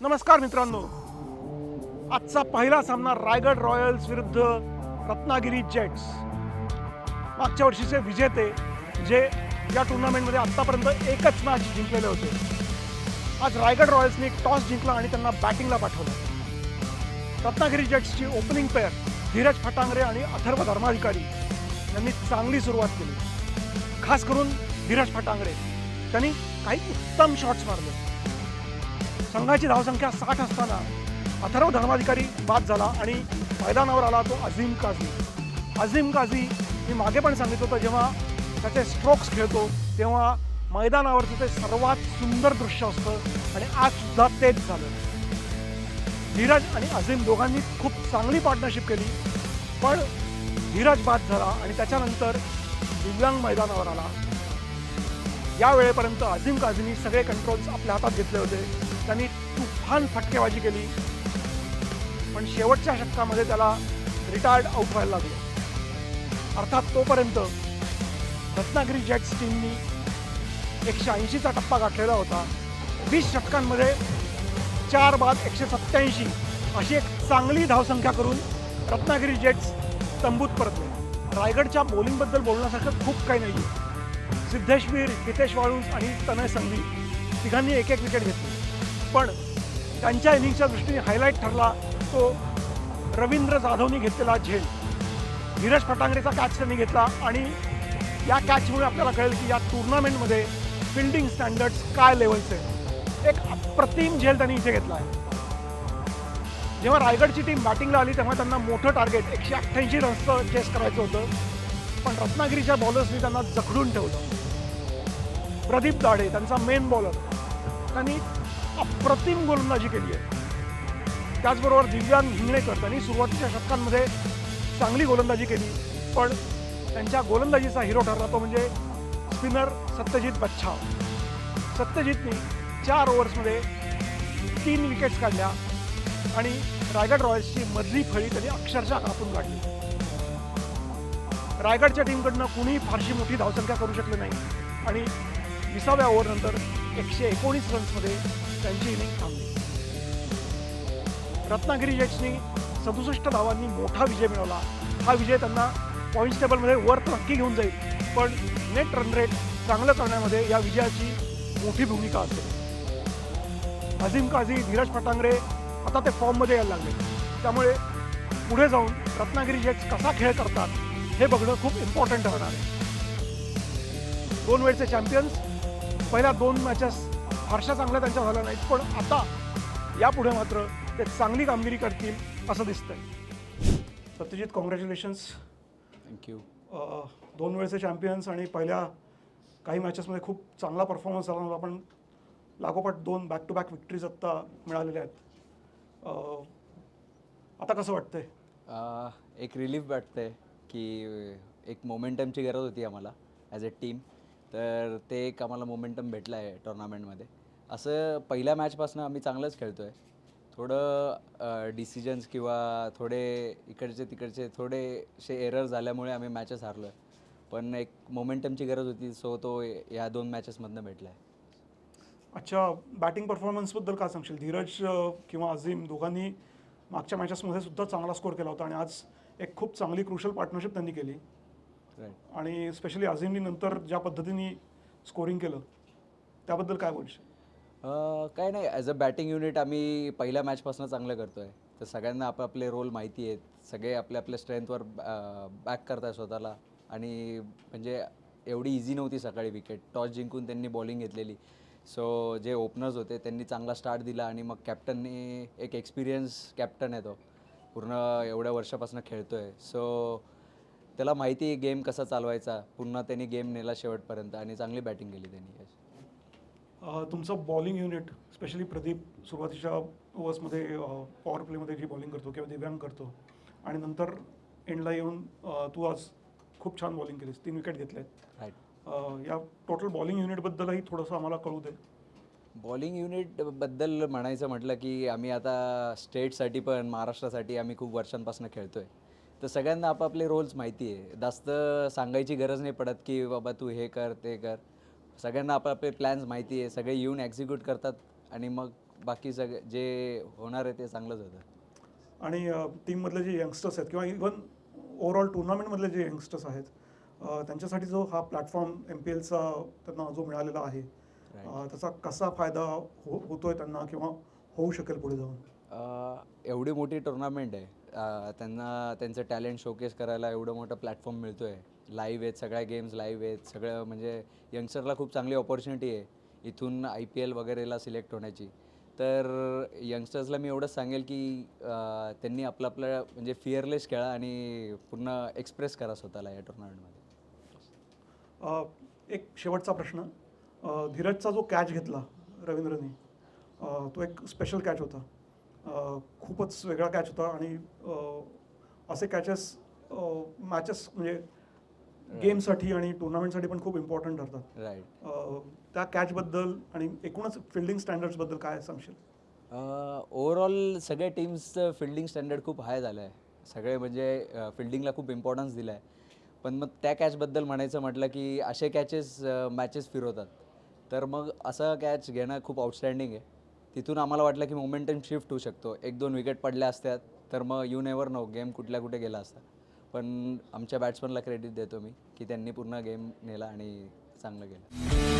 नमस्कार मित्रांनो. आजचा पहिला सामना रायगड रॉयल्स विरुद्ध रत्नागिरी जेट्स. मागच्या वर्षीचे विजेते जे या टुर्नामेंटमध्ये आत्तापर्यंत एकच मॅच जिंकलेले होते. आज रायगड रॉयल्सने टॉस जिंकला आणि त्यांना बॅटिंगला पाठवलं. रत्नागिरी जेट्सची ओपनिंग पेअर धीरज फटांगरे आणि अथर्व धर्माधिकारी यांनी चांगली सुरुवात केली. खास करून धीरज फटांगरे. त्यांनी काही उत्तम शॉट्स मारले. संघाची धावसंख्या साठ असताना अथर्व धर्माधिकारी बाद झाला आणि मैदानावर आला तो अझीम काझी. अझीम काझी मी मागे पण सांगितलं होतं जेव्हा त्याचे स्ट्रोक्स खेळतो तेव्हा मैदानावरचं ते सर्वात सुंदर दृश्य असतं आणि आज सुद्धा तेच झालं. धीरज आणि अझीम दोघांनी खूप चांगली पार्टनरशिप केली पण धीरज बाद झाला आणि त्याच्यानंतर दिव्यांग मैदानावर आला. या वेळेपर्यंत अझीम काझीनी सगळे कंट्रोल्स आपल्या हातात घेतले होते. त्यांनी तुफान फटकेबाजी केली. पण शेवटच्या षटकामध्ये त्याला रिटायर्ड आउट व्हायला लागलं. अर्थात तोपर्यंत रत्नागिरी जेट्स टीमनी एकशे ऐंशीचा टप्पा गाठलेला होता. वीस षटकांमध्ये चार बाद एकशे सत्त्याऐंशी अशी एक चांगली धावसंख्या करून रत्नागिरी जेट्स तंबूत परतले. रायगडच्या बॉलिंगबद्दल बोलण्यासारखं खूप काही नाही आहे सिद्धेशवीर हितेश वाळूस आणि तनय संधी तिघांनी एक एक विकेट घेतली. पण त्यांच्या इनिंगच्या दृष्टीने हायलाईट ठरला तो रवींद्र जाधवनी घेतलेला झेल. धीरज फटांगरेचा कॅच त्यांनी घेतला आणि या कॅचमुळे आपल्याला कळेल की या टुर्नामेंटमध्ये फिल्डिंग स्टँडर्ड्स काय लेवलचे एक अप्रतिम झेल त्यांनी इथे घेतला आहे. जेव्हा रायगडची टीम बॅटिंगला आली तेव्हा त्यांना मोठं टार्गेट एकशे अठ्ठ्याऐंशी रन्सचं चेस करायचं होतं. पण रत्नागिरीच्या बॉलर्सनी त्यांना जखडून ठेवलं. प्रदीप दाडे त्यांचा मेन बॉलर त्यांनी अप्रतिम गोलंदाजी केली आहे. त्याचबरोबर दिव्यांग हिंगणेकर त्यांनी सुरुवातीच्या षटकांमध्ये चांगली गोलंदाजी केली. पण त्यांच्या गोलंदाजीचा हिरो ठरला तो म्हणजे स्पिनर सत्यजित बच्छाव. सत्यजितनी चार ओव्हर्समध्ये तीन विकेट्स काढल्या आणि रायगड रॉयल्सची मधली फळी त्यांनी अक्षरशः कापून काढली. रायगडच्या टीमकडनं कुणीही फारशी मोठी धावसंख्या करू शकले नाही. आणि विसाव्या ओव्हरनंतर एकशे एकोणीस रन्समध्ये त्यांची इनिंग थांबली. रत्नागिरी जेट्सनी सदुसष्ट धावांनी मोठा विजय मिळवला. हा विजय त्यांना पॉईंट्स टेबलमध्ये वर तर नक्की घेऊन जाईल पण नेट रन रेट चांगलं करण्यामध्ये या विजयाची मोठी भूमिका असते. अझीम काझी धीरज फटांगरे आता ते फॉर्ममध्ये यायला लागले. त्यामुळे पुढे जाऊन रत्नागिरी जेट्स कसा खेळ करतात हे बघणं खूप इम्पॉर्टंट ठरणार आहे. दोन वेळचे चॅम्पियन्स पहिल्या दोन मॅचेस फारशा चांगल्या त्यांच्या झाल्या नाहीत पण आता यापुढे मात्र ते चांगली कामगिरी करतील असं दिसतंय. सत्यजित कॉंग्रॅच्युलेशन्स थँक्यू दोन वेळचे चॅम्पियन्स आणि पहिल्या काही मॅचेसमध्ये खूप चांगला परफॉर्मन्स झाला होता पण लागोपाठ दोन बॅक टू बॅक विक्टरीज आत्ता मिळालेल्या आहेत. आता कसं वाटतंय? एक रिलीफ वाटतंय की एक मोमेंटमची गरज होती आम्हाला ॲज अ टीम तर ते एक आम्हाला मोमेंटम भेटलं आहे टुर्नामेंटमध्ये असं पहिल्या मॅचपासून आम्ही चांगलंच खेळतो आहे थोडं डिसिजन्स किंवा थोडे इकडचे तिकडचे थोडेसे एरर झाल्यामुळे आम्ही मॅचेस हारलो आहे पण एक मोमेंटमची गरज होती सो तो या दोन मॅचेसमधनं भेटला आहे अच्छा बॅटिंग परफॉर्मन्सबद्दल काय सांगशील? धीरज किंवा अझीम दोघांनी मागच्या मॅचेसमध्ये सुद्धा चांगला स्कोर केला होता आणि आज एक खूप चांगली क्रुशल पार्टनरशिप त्यांनी केली. आणि स्पेशली अझीमनी नंतर ज्या पद्धतीने स्कोरिंग केलं त्याबद्दल काय बोलशील? काय नाही. ॲज अ बॅटिंग युनिट आम्ही पहिल्या मॅचपासून चांगलं करतो आहे तर सगळ्यांना आपापले रोल माहिती आहेत. सगळे आपल्या आपल्या स्ट्रेंथवर बॅक करत आहे स्वतःला. आणि म्हणजे एवढी इझी नव्हती सकाळी विकेट टॉस जिंकून त्यांनी बॉलिंग घेतलेली. सो जे ओपनर्स होते त्यांनी चांगला स्टार्ट दिला आणि मग कॅप्टननी एक एक्सपिरियन्स कॅप्टन आहे तो. पूर्ण एवढ्या वर्षापासून खेळतो आहे सो त्याला माहिती आहे गेम कसा चालवायचा पुन्हा त्यांनी गेम नेला शेवटपर्यंत आणि चांगली बॅटिंग केली त्यांनी तुमचं बॉलिंग युनिट स्पेशली प्रदीप सुरुवातीच्या ओव्हर्समध्ये पॉवर प्लेमध्ये जी बॉलिंग करतो किंवा दिव्यांग करतो आणि नंतर एंडला येऊन तू आज खूप छान बॉलिंग केलीस तीन विकेट राईट अ, या टोटल बॉलिंग युनिटबद्दलही थोडंसं आम्हाला कळू दे. बॉलिंग युनिटबद्दल म्हणायचं म्हटलं की आम्ही आता स्टेटसाठी पण महाराष्ट्रासाठी आम्ही खूप वर्षांपासून खेळतो आहे तर सगळ्यांना आपापले रोल्स माहिती आहे जास्त सांगायची गरज नाही पडत की बाबा तू हे कर ते कर. सगळ्यांना आपापले प्लॅन्स माहिती आहे सगळे येऊन एक्झिक्यूट करतात आणि मग बाकी सगळे जे होणार आहे ते चांगलंच होतं. आणि टीममधले जे यंगस्टर्स आहेत किंवा इव्हन ओव्हरऑल टुर्नामेंटमधले जे यंगस्टर्स आहेत त्यांच्यासाठी जो हा प्लॅटफॉर्म एम पी एलचा त्यांना जो मिळालेला आहे त्याचा कसा फायदा हो होतोय त्यांना किंवा होऊ शकेल पुढे जाऊन? एवढी मोठी टुर्नामेंट आहे. त्यांना त्यांचं टॅलेंट शोकेस करायला एवढं मोठं प्लॅटफॉर्म मिळतो आहे लाईव्ह आहेत सगळ्या गेम्स लाईव्ह आहेत सगळं म्हणजे यंगस्टरला खूप चांगली ऑपॉर्च्युनिटी आहे इथून आय पी एल वगैरेला सिलेक्ट होण्याची. तर यंगस्टर्सला मी एवढंच सांगेल की त्यांनी आपलं आपलं म्हणजे फिअरलेस खेळा आणि पूर्ण एक्सप्रेस करा स्वतःला या टुर्नामेंटमध्ये एक शेवटचा प्रश्न. धीरजचा जो कॅच घेतला रवींद्रने तो एक स्पेशल कॅच होता. खूपच वेगळा कॅच होता आणि असे कॅचेस मॅचेस म्हणजे गेमसाठी आणि टुर्नामेंटसाठी पण खूप इम्पॉर्टंट ठरतात. राईट त्या कॅचबद्दल आणि एकूणच फिल्डिंग स्टँडर्ड्सबद्दल काय सांगशील? ओव्हरऑल सगळ्या टीम्सचं फिल्डिंग स्टँडर्ड खूप हाय झालं आहे सगळे म्हणजे फिल्डिंगला खूप इम्पॉर्टन्स दिला आहे पण मग त्या कॅचबद्दल म्हणायचं म्हटलं की असे कॅचेस मॅचेस फिरवतात. तर मग असं कॅच घेणं खूप आउटस्टँडिंग आहे. तिथून आम्हाला वाटलं की मोमेंटम शिफ्ट होऊ शकतो. एक दोन विकेट पडल्या असत्या तर मग यू नेवर नो गेम कुठल्या कुठे गेला असता. पण आमच्या बॅट्समनला क्रेडिट देतो मी की त्यांनी पूर्ण गेम नेला आणि चांगलं गेलं